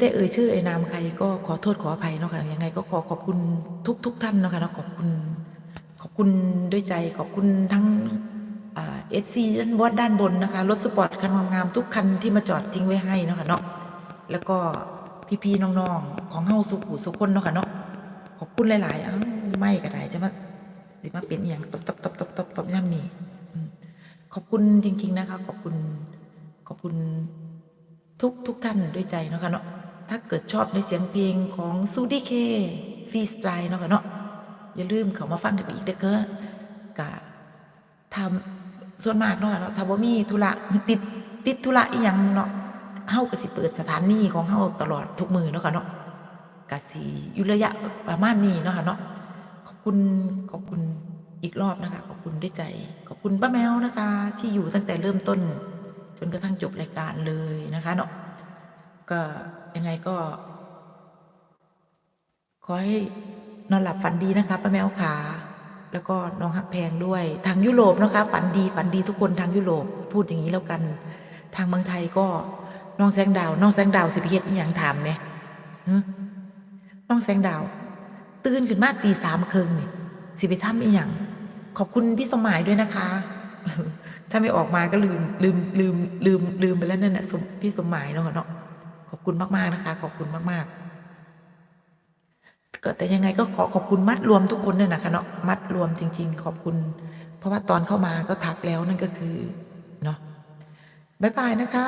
ได้เอ่ยชื่อเอ่ยนามใครก็ขอโทษขออภัยเนาะค่ะยังไงก็ขอขอบคุณทุกทุกท่านเนาะค่ะเนาะขอบคุณ ขอบคุณด้วยใจขอบคุณทั้งเอฟซีด้านบนด้านบนนะคะรถสปอร์ตคันงามๆทุกคันที่มาจอดทิ้งไว้ให้เนาะค่ะเนาะแล้วก็พี่ๆน้องๆของเฮาสุขุสุขคนเนาะค่ะเนาะขอบคุณหลายๆอ้าวไม่ก็ได้จะมาสิมาเป็นอย่างตบตบตบตบตบตบย่ำนี่ขอบคุณจริง ๆนะคะ ขอบคุณขอบคุณทุกทุกท่านด้วยใจเนาะค่ะเนาะ ถ้าเกิดชอบในเสียงเพลงของซูดี้เคฟีสไตล์เนาะค่ะเนาะอย่าลืมเขามาฟังกันอีกเด้อเก้อกะทำส่วนมากเนาะเนาะถ้าบ่มีธุระมีติดติดธุระอีหยังเนาะเฮาก็สิเปิดสถานีของเฮาตลอดทุกมือเนาะค่ะเนาะกะสิอยู่ระยะประมาณนี้เนาะค่ะเนาะขอบคุณขอบคุณอีกรอบนะคะ ขอบคุณด้วยใจ ขอบคุณป้าแมวนะคะ ที่อยู่ตั้งแต่เริ่มต้น จนกระทั่งจบรายการเลยนะคะเนาะ ก็ยังไงก็ ขอให้นอนหลับฝันดีนะคะป้าแมวขาแล้วก็น้องฮักแพงด้วย ทางยุโรปนะคะฝันดีฝันดีทุกคนทางยุโรปพูดอย่างนี้แล้วกัน ทางเมืองไทยก็น้องแสงดาวน้องแสงดาวสิพิเฮ็ดอหย่างถามเนี่ยน้องแสงดาว ตื่นขึ้นมาตีสามครึ่งนี่สิไปทำอีหยังขอบคุณพี่สมหมายด้วยนะคะ ถ้าไม่ออกมาก็ลืมลืมลืมลืมลืมไปแล้วนั่นน่ะพี่สมหมายเนาะเนาะ ขอบคุณมาก ๆ นะคะ ขอบคุณมาก ๆ ก็แต่ยังไงก็ขอขอบคุณมัดรวมทุกคนเนี่ยนะคะเนาะมัดรวมจริง ๆ ขอบคุณ เพราะว่าตอนเข้ามาก็ทักแล้วนั่นก็คือเนาะบ๊ายบายนะคะ